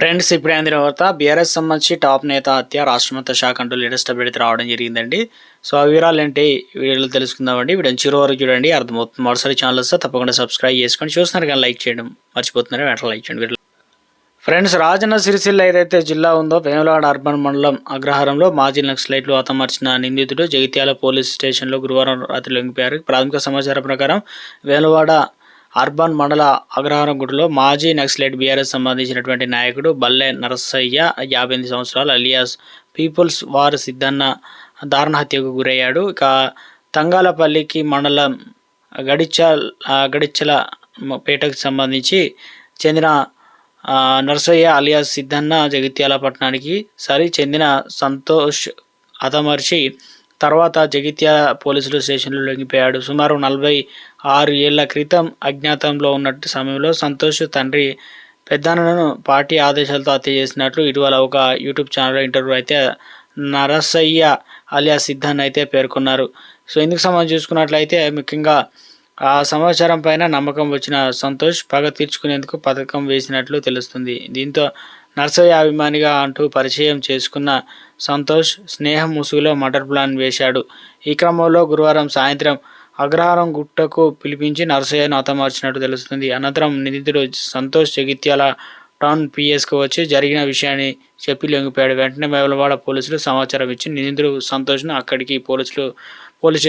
Friends ఇప్పుడు అందిన తర్వాత బీఆర్ఎస్ సంబంధించి టాప్ నేత హత్య రాష్ట్రమత శాఖ అంటూ లేటెస్ట్ అప్డేట్ రావడం జరిగిందండి. సో ఆ వివరాలు ఏంటి వీడియోలో తెలుసుకుందామండి వీడియో చివరి వరకు చూడండి. అర్థమవుతుంది. మరోసారి ఛానల్ వస్తే తప్పకుండా సబ్స్క్రైబ్ చేసుకొని చూస్తున్నారు కానీ లైక్ చేయడం మర్చిపోతున్నారు? వెంటనే లైక్ చేయండి. ఫ్రెండ్స్ రాజన్న సిరిసిల్ల ఏదైతే జిల్లా ఉందో వేములవాడ అర్బన్ మండలం అగ్రహారంలో మాజీ నక్సలైట్లు హతమార్చిన నిందితుడు జగిత్యాల పోలీస్ స్టేషన్లో గురువారం రాత్రి లొంగిపోయారు. ప్రాథమిక సమాచారం ప్రకారం వేములవాడ అర్బన్ మండల అగ్రహారం గుడిలో మాజీ నక్సలైట్ బీఆర్ఎస్ సంబంధించినటువంటి నాయకుడు బల్లె నరసయ్య యాభై ఎనిమిది సంవత్సరాలు అలియాస్ పీపుల్స్ వార్ సిద్ధన్న దారుణ హత్యకు గురయ్యాడు. ఇక తంగాలపల్లికి మండలం గడిచల్ గడిచల పేటకు సంబంధించి చెందిన నర్సయ్య అలియాస్ సిద్ధన్న జగిత్యాల పట్టణానికి సరి చెందిన సంతోష్ హతమర్చి తర్వాత జగిత్యాల పోలీసులు స్టేషన్లో లొంగిపోయాడు. సుమారు నలభై ఆరు ఏళ్ళ క్రితం అజ్ఞాతంలో ఉన్నట్టు సమయంలో సంతోష్ తండ్రి పెద్దన్నను పార్టీ ఆదేశాలతో హత్య చేసినట్లు ఇటీవల ఒక యూట్యూబ్ ఛానల్లో ఇంటర్వ్యూ అయితే నరసయ్య అలియా సిద్ధన్ అయితే పేర్కొన్నారు. సో ఇందుకు సంబంధించి చూసుకున్నట్లయితే ముఖ్యంగా ఆ సమాచారం పైన నమ్మకం వచ్చిన సంతోష్ పగ తీర్చుకునేందుకు పథకం వేసినట్లు తెలుస్తుంది. దీంతో నర్సయ్య అభిమానిగా అంటూ పరిచయం చేసుకున్న సంతోష్ స్నేహం ముసుగులో మటర్ ప్లాన్ వేశాడు. ఈ క్రమంలో గురువారం సాయంత్రం అగ్రహారం గుట్టకు పిలిపించి నర్సయ్యను హతమార్చినట్టు తెలుస్తుంది. అనంతరం నిందితుడు సంతోష్ జగిత్యాల టౌన్ పిఎస్కు వచ్చి జరిగిన విషయాన్ని చెప్పి లొంగిపోయాడు. వెంటనే మేవలవాడ పోలీసులు సమాచారం ఇచ్చి నిందితుడు సంతోష్ను అక్కడికి పోలీసులు పోలీస్ స్టేషన్